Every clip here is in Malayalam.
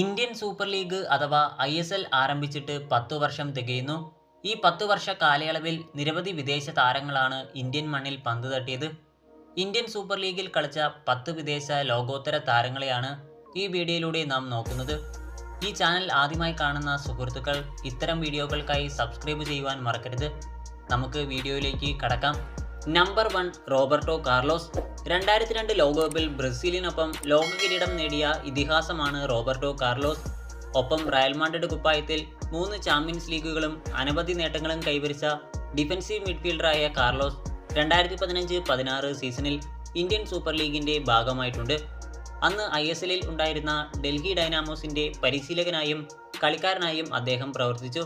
Indian Super League I S L L ആരംഭിച്ചിട്ട് പത്തു വർഷം തികയുന്നു. ഈ പത്തു വർഷ കാലയളവിൽ നിരവധി വിദേശ താരങ്ങളാണ് ഇന്ത്യൻ മണ്ണിൽ പന്ത് തട്ടിയത്. ഇന്ത്യൻ സൂപ്പർ ലീഗിൽ കളിച്ച പത്ത് വിദേശ ലോകോത്തര താരങ്ങളെയാണ് ഈ വീഡിയോയിലൂടെ നാം നോക്കുന്നത്. ഈ ചാനൽ ആദ്യമായി കാണുന്ന സുഹൃത്തുക്കൾ ഇത്തരം വീഡിയോകൾക്കായി സബ്സ്ക്രൈബ് ചെയ്യുവാൻ മറക്കരുത്. നമുക്ക് വീഡിയോയിലേക്ക് കടക്കാം. Number one Roberto Carlos. രണ്ടായിരത്തി രണ്ട് ലോകകപ്പിൽ ബ്രസീലിനൊപ്പം ലോക കിരീടം നേടിയ ഇതിഹാസമാണ് റോബർട്ടോ കാർലോസ്. ഒപ്പം റയൽ മാഡ്രിഡ് കുപ്പായത്തിൽ മൂന്ന് ചാമ്പ്യൻസ് ലീഗുകളും അനവധി നേട്ടങ്ങളും കൈവരിച്ച ഡിഫൻസീവ് മിഡ്ഫീൽഡറായ കാർലോസ് രണ്ടായിരത്തി പതിനഞ്ച് പതിനാറ് സീസണിൽ ഇന്ത്യൻ സൂപ്പർ ലീഗിന്റെ ഭാഗമായിട്ടുണ്ട്. അന്ന് ഐ എസ് എല്ലിൽ ഉണ്ടായിരുന്ന ഡൽഹി ഡൈനാമോസിന്റെ പരിശീലകനായും കളിക്കാരനായും അദ്ദേഹം പ്രവർത്തിച്ചു.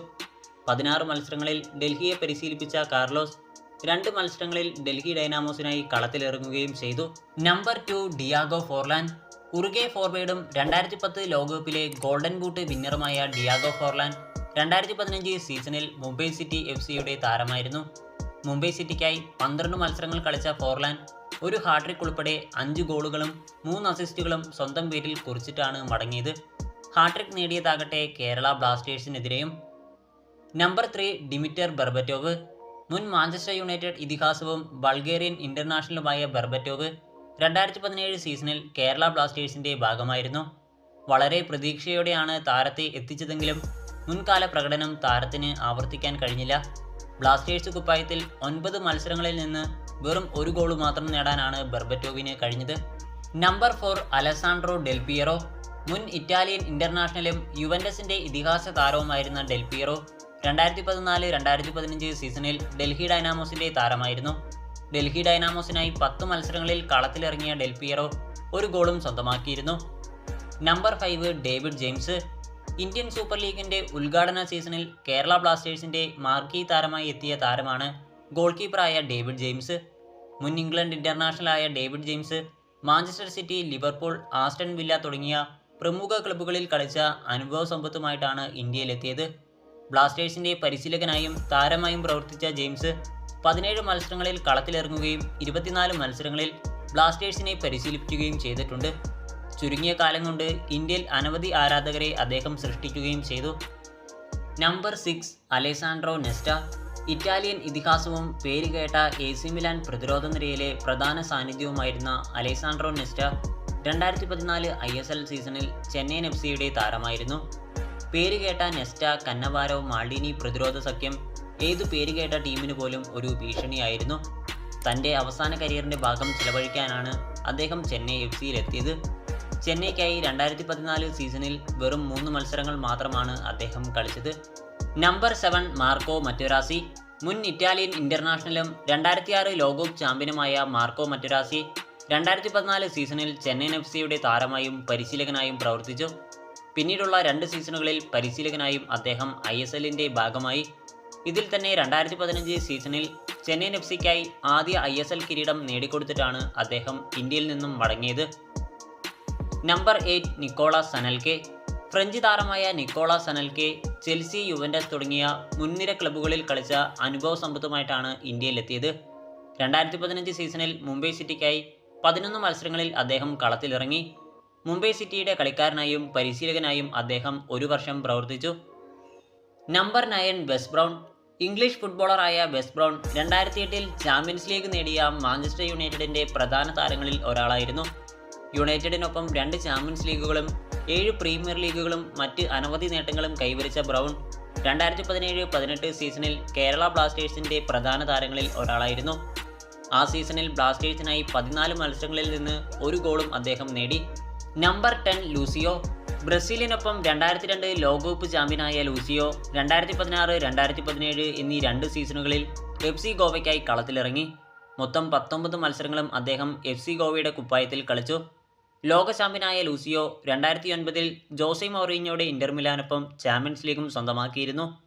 പതിനാറ് മത്സരങ്ങളിൽ ഡൽഹിയെ പരിശീലിപ്പിച്ച കാർലോസ് രണ്ട് മത്സരങ്ങളിൽ ഡൽഹി ഡൈനാമോസിനായി കളത്തിലിറങ്ങുകയും ചെയ്തു. Number two Diego Forlan Uruguay ഫോർവേഡും രണ്ടായിരത്തി പത്ത് ലോകകപ്പിലെ ഗോൾഡൻ ബൂട്ട് വിന്നറുമായ ഡിയാഗോ ഫോർലാൻ രണ്ടായിരത്തി പതിനഞ്ച് സീസണിൽ മുംബൈ സിറ്റി എഫ് സിയുടെ താരമായിരുന്നു. മുംബൈ സിറ്റിക്കായി പന്ത്രണ്ട് മത്സരങ്ങൾ കളിച്ച ഫോർലാൻ ഒരു ഹാട്രിക് ഉൾപ്പെടെ അഞ്ച് ഗോളുകളും മൂന്ന് അസിസ്റ്റുകളും സ്വന്തം പേരിൽ കുറിച്ചിട്ടാണ് മടങ്ങിയത്. ഹാട്രിക് നേടിയതാകട്ടെ കേരള ബ്ലാസ്റ്റേഴ്സിനെതിരെയും നമ്പർ ത്രീ ഡിമിറ്റർ ബെർബറ്റോവ് മുൻ മാഞ്ചസ്റ്റർ യുണൈറ്റഡ് ഇതിഹാസവും ബൾഗേറിയൻ ഇന്റർനാഷണലുമായ ബെർബറ്റോവ് രണ്ടായിരത്തി പതിനേഴ് സീസണിൽ കേരള ബ്ലാസ്റ്റേഴ്സിന്റെ ഭാഗമായിരുന്നു. വളരെ പ്രതീക്ഷയോടെയാണ് താരത്തെ എത്തിച്ചതെങ്കിലും മുൻകാല പ്രകടനം താരത്തിന് ആവർത്തിക്കാൻ കഴിഞ്ഞില്ല. ബ്ലാസ്റ്റേഴ്സ് കുപ്പായത്തിൽ ഒൻപത് മത്സരങ്ങളിൽ നിന്ന് വെറും ഒരു ഗോൾ മാത്രം നേടാനാണ് ബെർബറ്റോവിന് കഴിഞ്ഞത്. Number four Alessandro Del Piero മുൻ ഇറ്റാലിയൻ ഇന്റർനാഷണലും യുവൻഡസിന്റെ ഇതിഹാസ താരവുമായിരുന്ന ഡെൽപിയറോ രണ്ടായിരത്തി പതിനാല് രണ്ടായിരത്തി പതിനഞ്ച് സീസണിൽ ഡൽഹി ഡൈനാമോസിന്റെ താരമായിരുന്നു. ഡൽഹി ഡൈനാമോസിനായി പത്ത് മത്സരങ്ങളിൽ കളത്തിലിറങ്ങിയ ഡെൽപിയറോ ഒരു ഗോളും സ്വന്തമാക്കിയിരുന്നു. Number five David James Indian super ലീഗിന്റെ ഉദ്ഘാടന സീസണിൽ കേരള ബ്ലാസ്റ്റേഴ്സിന്റെ മാർക്കി താരമായി എത്തിയ താരമാണ് ഗോൾ കീപ്പറായ ഡേവിഡ് ജെയിംസ്. മുൻ ഇംഗ്ലണ്ട് ഇന്റർനാഷണൽ ആയ David James Manchester City Liverpool Aston Villa തുടങ്ങിയ പ്രമുഖ ക്ലബ്ബുകളിൽ കളിച്ച അനുഭവ സമ്പത്തുമായിട്ടാണ് ഇന്ത്യയിലെത്തിയത്. ബ്ലാസ്റ്റേഴ്സിന്റെ പരിശീലകനായും താരമായും പ്രവർത്തിച്ച ജെയിംസ് പതിനേഴ് മത്സരങ്ങളിൽ കളത്തിലിറങ്ങുകയും ഇരുപത്തിനാല് മത്സരങ്ങളിൽ ബ്ലാസ്റ്റേഴ്സിനെ പരിശീലിപ്പിക്കുകയും ചെയ്തിട്ടുണ്ട്. ചുരുങ്ങിയ കാലം കൊണ്ട് ഇന്ത്യയിൽ അനവധി ആരാധകരെ അദ്ദേഹം സൃഷ്ടിക്കുകയും ചെയ്തു. Number six Alessandro Nesta. Italian ഇതിഹാസവും പേരുകേട്ട എ സി മിലാൻ പ്രതിരോധ നിരയിലെ പ്രധാന സാന്നിധ്യവുമായിരുന്ന അലേസാൻഡ്രോ നെസ്റ്റ രണ്ടായിരത്തി പതിനാല് ഐ എസ് എൽ സീസണിൽ ചെന്നൈയിൻ എഫ് സിയുടെ താരമായിരുന്നു. പേരുകേട്ട നെസ്റ്റ കന്നവാരോ മാൾഡിനി പ്രതിരോധ സഖ്യം ഏതു പേരുകേട്ട ടീമിന് പോലും ഒരു ഭീഷണിയായിരുന്നു. തന്റെ അവസാന കരിയറിന്റെ ഭാഗം ചിലവഴിക്കാനാണ് അദ്ദേഹം ചെന്നൈ എഫ് സിയിലെത്തിയത്. ചെന്നൈക്കായി രണ്ടായിരത്തി പതിനാല് സീസണിൽ വെറും മൂന്ന് മത്സരങ്ങൾ മാത്രമാണ് അദ്ദേഹം കളിച്ചത്. നമ്പർ സെവൻ മാർക്കോ മറ്റുരാസി മുൻ ഇറ്റാലിയൻ ഇന്റർനാഷണലും രണ്ടായിരത്തി ആറ് ലോകകപ്പ് ചാമ്പ്യനുമായ മാർക്കോ മറ്റുരാസി രണ്ടായിരത്തി പതിനാല് സീസണിൽ ചെന്നൈയിൻ എഫ് സിയുടെ താരമായും പരിശീലകനായും പ്രവർത്തിച്ചു. പിന്നീടുള്ള രണ്ട് സീസണുകളിൽ പരിശീലകനായും അദ്ദേഹം ഐ എസ് എല്ലിന്റെ ഭാഗമായി. ഇതിൽ തന്നെ രണ്ടായിരത്തി പതിനഞ്ച് സീസണിൽ ചെന്നൈയിൻ എഫ് സിക്കായി ആദ്യ ഐ എസ് എൽ കിരീടം നേടിക്കൊടുത്തിട്ടാണ് അദ്ദേഹം ഇന്ത്യയിൽ നിന്നും മടങ്ങിയത്. Number eight Nicolas Anelka French താരമായ നിക്കോളാസ് സനൽകെ ചെൽസി യുവൻഡസ് തുടങ്ങിയ മുൻനിര ക്ലബ്ബുകളിൽ കളിച്ച അനുഭവ സമ്പത്തുമായിട്ടാണ് ഇന്ത്യയിലെത്തിയത്. രണ്ടായിരത്തി പതിനഞ്ച് സീസണിൽ മുംബൈ സിറ്റിക്കായി പതിനൊന്ന് മത്സരങ്ങളിൽ അദ്ദേഹം കളത്തിലിറങ്ങി. മുംബൈ സിറ്റിയുടെ കളിക്കാരനായും പരിശീലകനായും അദ്ദേഹം ഒരു വർഷം പ്രവർത്തിച്ചു. Number nine Wes Brown English ഫുട്ബോളറായ Wes Brown രണ്ടായിരത്തി എട്ടിൽ ചാമ്പ്യൻസ് ലീഗ് നേടിയ മാഞ്ചസ്റ്റർ യുണൈറ്റഡിന്റെ പ്രധാന താരങ്ങളിൽ ഒരാളായിരുന്നു. യുണൈറ്റഡിനൊപ്പം രണ്ട് ചാമ്പ്യൻസ് ലീഗുകളും ഏഴ് പ്രീമിയർ ലീഗുകളും മറ്റ് അനവധി നേട്ടങ്ങളും കൈവരിച്ച ബ്രൗൺ രണ്ടായിരത്തി പതിനേഴ് പതിനെട്ട് സീസണിൽ കേരള ബ്ലാസ്റ്റേഴ്സിന്റെ പ്രധാന താരങ്ങളിൽ ഒരാളായിരുന്നു. ആ സീസണിൽ ബ്ലാസ്റ്റേഴ്സിനായി പതിനാല് മത്സരങ്ങളിൽ നിന്ന് ഒരു ഗോളും അദ്ദേഹം നേടി. Number ten ലൂസിയോ. ബ്രസീലിനൊപ്പം രണ്ടായിരത്തി രണ്ട് ലോകകപ്പ് ചാമ്പ്യനായ ലൂസിയോ രണ്ടായിരത്തി പതിനാറ് രണ്ടായിരത്തി പതിനേഴ് എന്നീ രണ്ട് സീസണുകളിൽ എഫ് സി ഗോവയ്ക്കായി കളത്തിലിറങ്ങി. മൊത്തം പത്തൊമ്പത് മത്സരങ്ങളും അദ്ദേഹം എഫ് സി ഗോവയുടെ കുപ്പായത്തിൽ കളിച്ചു. ലോക ചാമ്പ്യനായ ലൂസിയോ രണ്ടായിരത്തി ഒൻപതിൽ ജോസെ മൗറീഞ്ഞോയുടെ ഇന്റർമിലാനൊപ്പം ചാമ്പ്യൻസ് ലീഗും സ്വന്തമാക്കിയിരുന്നു.